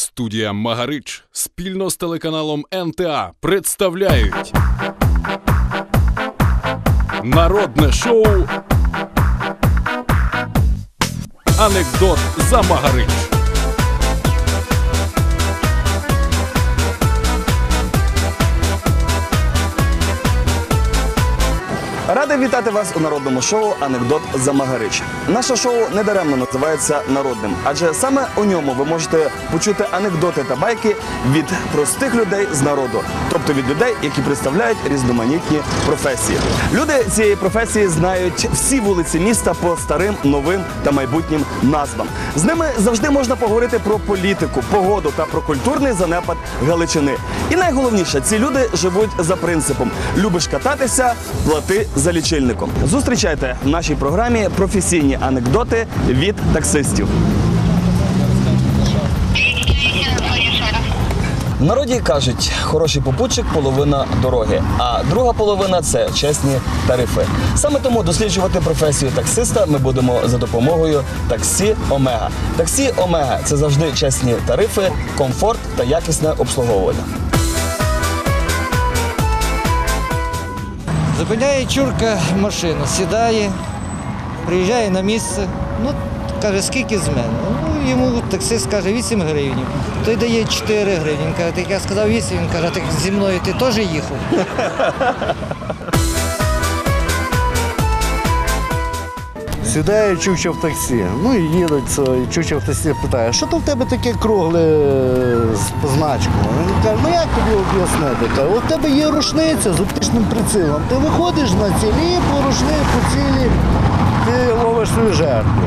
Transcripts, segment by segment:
Студія Магарич спільно з телеканалом НТА представляють Народне шоу Анекдот за Магарич. Радий вітати вас у народному шоу Анекдот за Магарич. Наше шоу недаремно називається народним, адже саме у ньому ви можете почути анекдоти та байки від простих людей з народу, тобто від людей, які представляють різноманітні професії. Люди цієї професії знають всі вулиці міста по старим, новим та майбутнім назвам. З ними завжди можна поговорити про політику, погоду та про культурний занепад Галичини. І найголовніше, ці люди живуть за принципом: любиш кататися, плати за лічильником. Зустрічайте в нашій програмі професійні анекдоти від таксистів. В народі кажуть, хороший попутчик половина дороги, а друга половина це чесні тарифи. Саме тому досліджувати професію таксиста ми будемо за допомогою таксі Омега. Таксі Омега це завжди чесні тарифи, комфорт та якісне обслуговування. Зупиняє чурка машину, сідає, приїжджає на місце. Ну, каже, скільки з мене? Ну, йому таксист каже 8 гривень. Той дає 4 гривні. Він каже, так я сказав 8, він каже, так зі мною ти теж їхав. Сідає Чуча в таксі. Ну і їдуть, і Чуча в таксі питає, що то в тебе таке кругле е, з позначком? Він каже, ну як тобі об'яснити? Каже, у тебе є рушниця з оптичним прицілом. Ти виходиш на цілі, по рушниці, по цілі, ти ловиш свою жертву.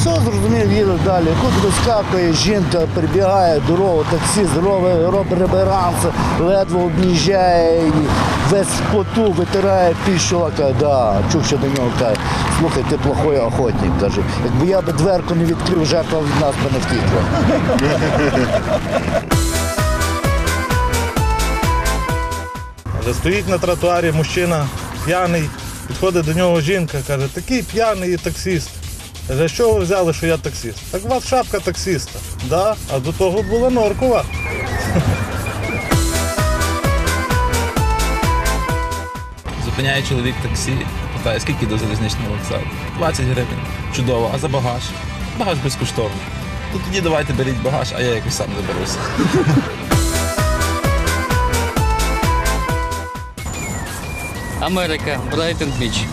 Все, зрозумів, їдуть далі. Тут вискакує жінка, прибігає дорогу, таксі робить, робить реверанси, ледве об'їжджає, весь в поту витирає піщула, каже, да, чувши до нього каже, слухай, ти плохой охотник, каже. Якби я би дверку не відкрив, жертва від нас би не втікла. Стоїть на тротуарі мужчина п'яний, підходить до нього жінка, каже, такий п'яний і Каже, що ви взяли, що я таксіст? Так у вас шапка таксіста. Да? А до того була норкова. Зупиняє чоловік таксі, питає, скільки до залізничного вокзалу? 20 гривень. Чудово, а за багаж? Багаж безкоштовний. Ну тоді давайте беріть багаж, а я якось сам заберуся. Америка, Брайтон Біч.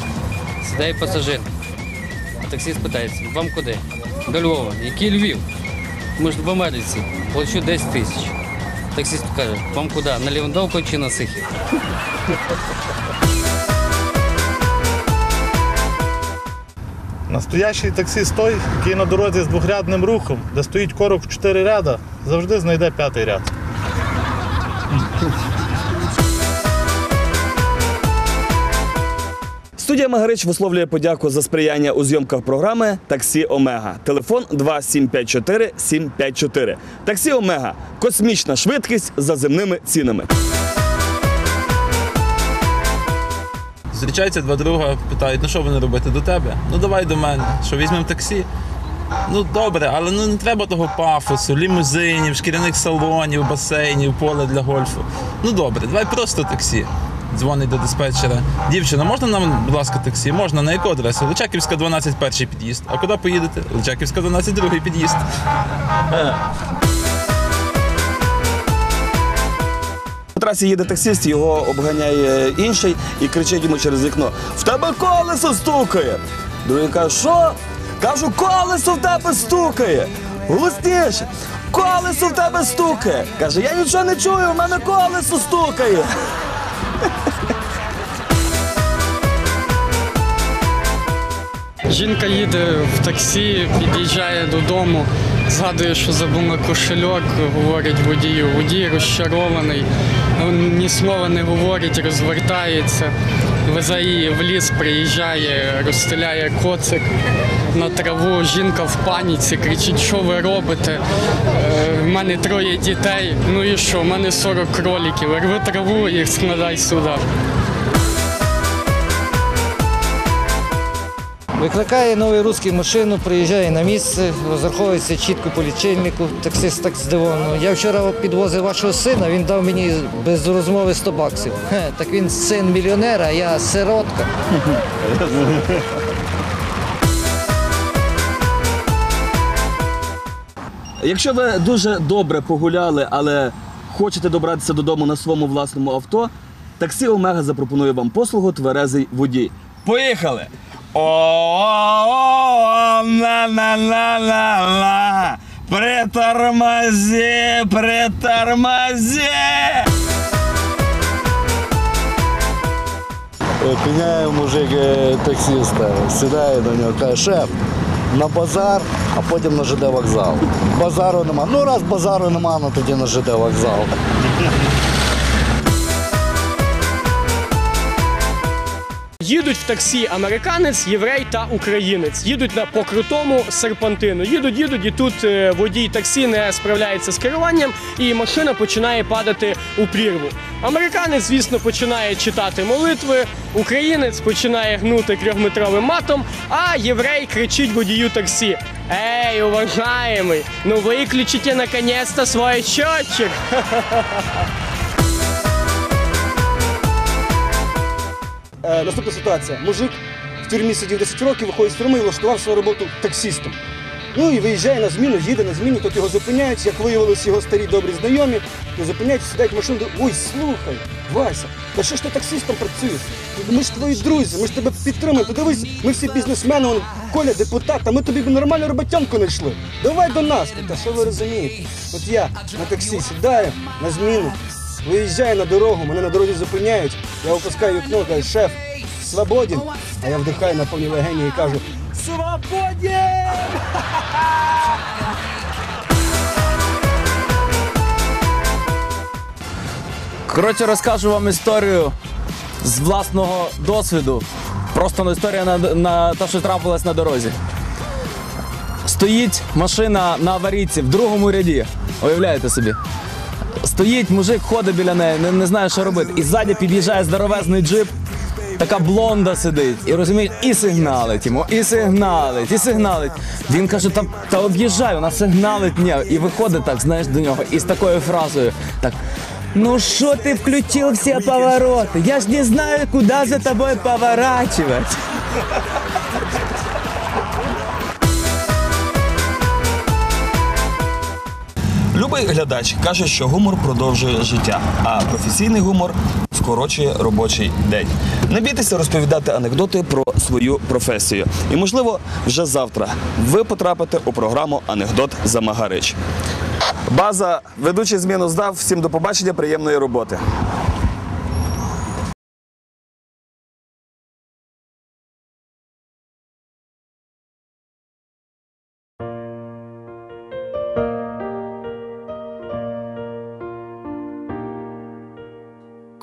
Сідає пасажир. Таксист питається, вам куди? До Львова. Який Львів? Ми ж в Америці. Плачу 10 тисяч. Таксист каже, вам куди? На Лівандовку чи на Сихів? Настоящий таксіст той, який на дорозі з двохрядним рухом, де стоїть корок в чотири ряда, завжди знайде п'ятий ряд. Студія Магарич висловлює подяку за сприяння у зйомках програми Таксі Омега. Телефон 2754 754. Таксі Омега. Космічна швидкість за земними цінами. Зустрічаються два друга, питають, ну що вони робити до тебе? Ну давай до мене. Що візьмемо таксі? Ну добре, але ну не треба того пафосу, лімузинів, шкіряних салонів, басейнів, поле для гольфу. Ну добре, давай просто таксі. Дзвонить до диспетчера. Дівчина, можна нам, будь ласка, таксі? Можна, на яку адресу? Личаківська 12, перший під'їзд. А куди поїдете? Личаківська 12, другий під'їзд. По трасі їде таксист, його обганяє інший і кричить йому через вікно: В тебе колесо стукає. Другий каже, що? Кажу, колесо в тебе стукає. Голосніше. Колесо в тебе стукає. Каже, я нічого не чую, в мене колесо стукає. Жінка їде в таксі, під'їжджає додому, згадує, що забула кошельок, говорить водію. Водій розчарований, ні слова не говорить, розвертається, везе її в ліс, приїжджає, розстріляє коцик на траву. Жінка в паніці, кричить, що ви робите? Е, В мене троє дітей. Ну і що? В мене 40 кроліків. Рви траву і складай сюди. Викликає новий русський машину, приїжджає на місце, розраховується чітко по лічильнику, таксист так здивовано. Я вчора підвозив вашого сина, він дав мені без розмови 100 баксів. Так він син мільйонера, а я сиротка. Якщо ви дуже добре погуляли, але хочете добратися додому на своєму власному авто, таксі Омега запропонує вам послугу тверезий водій. Поїхали! О, на на на на на Притормози, притормози! Піняє мужик е, таксиста, до нього, каже, шеф, на базар, а потім на ЖД вокзал. Базару нема. Ну раз базару нема, ну тоді на ЖД вокзал. Їдуть в таксі американець, єврей та українець. Їдуть на по крутому серпантину. Їдуть, їдуть, і тут е, водій таксі не справляється з керуванням, і машина починає падати у прірву. Американець, звісно, починає читати молитви, українець починає гнути трьохметровим матом, а єврей кричить водію таксі: Ей, уважаємий, ну виключите наконец-то свой счетчик. Е, наступна ситуація. Мужик в тюрмі сидів 10 років, виходить з тюрми і влаштував свою роботу таксістом. Ну і виїжджає на зміну, їде на зміну, тут його зупиняють, як виявилось його старі добрі знайомі, то зупиняють, сідають в машину, ой, слухай, Вася, та що ж ти таксистом працюєш? Ми ж твої друзі, ми ж тебе підтримуємо. Подивись, ми всі бізнесмени, вон, Коля, депутат, а ми тобі б нормальну роботянку знайшли. Давай до нас. Та що ви розумієте? От я на таксі сідаю на зміну, виїжджаю на дорогу, мене на дорозі зупиняють, я опускаю вікно, кажу, шеф, свободен. А я вдихаю на повні легені і кажу, свободен! Коротше, розкажу вам історію з власного досвіду. Просто ну, історія на, на те, що трапилось на дорозі. Стоїть машина на аварійці в другому ряді. Уявляєте собі? Стоїть, мужик ходить біля неї, не, не знає, що робити. І ззаді під'їжджає здоровезний джип. Така блонда сидить, і розумієш, і сигналить йому, і сигналить, і сигналить. Він каже, та, та об'їжджай, вона сигналить ні. І виходить так, знаєш, до нього, і з такою фразою так. Ну что ты включил все повороты? Я ж не знаю, куда за тобой поворачивать. Любий глядач каже, що гумор продовжує життя, а професійний гумор скорочує робочий день. Не бійтеся розповідати анекдоти про свою професію. І, можливо, вже завтра ви потрапите у програму Анекдот за Магарич. База, ведучий зміну здав. Всім до побачення, приємної роботи.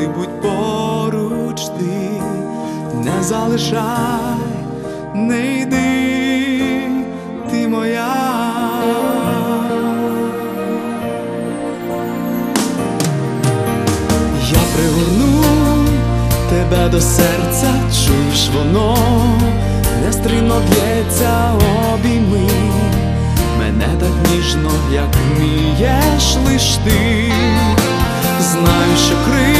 завжди будь поруч ти, не залишай, не йди, ти моя. Я пригорну тебе до серця, чуєш воно, нестримно б'ється обійми, мене так ніжно, як вмієш лиш ти, знаю, що криву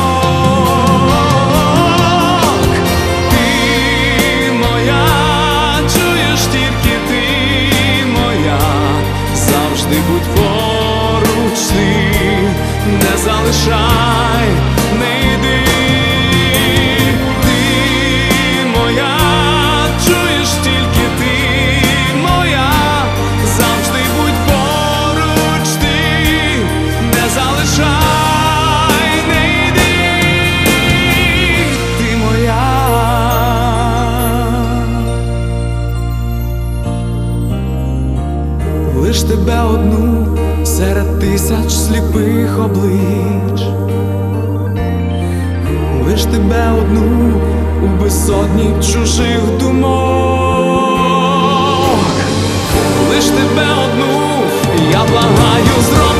Лиш тебе одну у безсотні чужих думок, лиш тебе одну, я благаю зробити.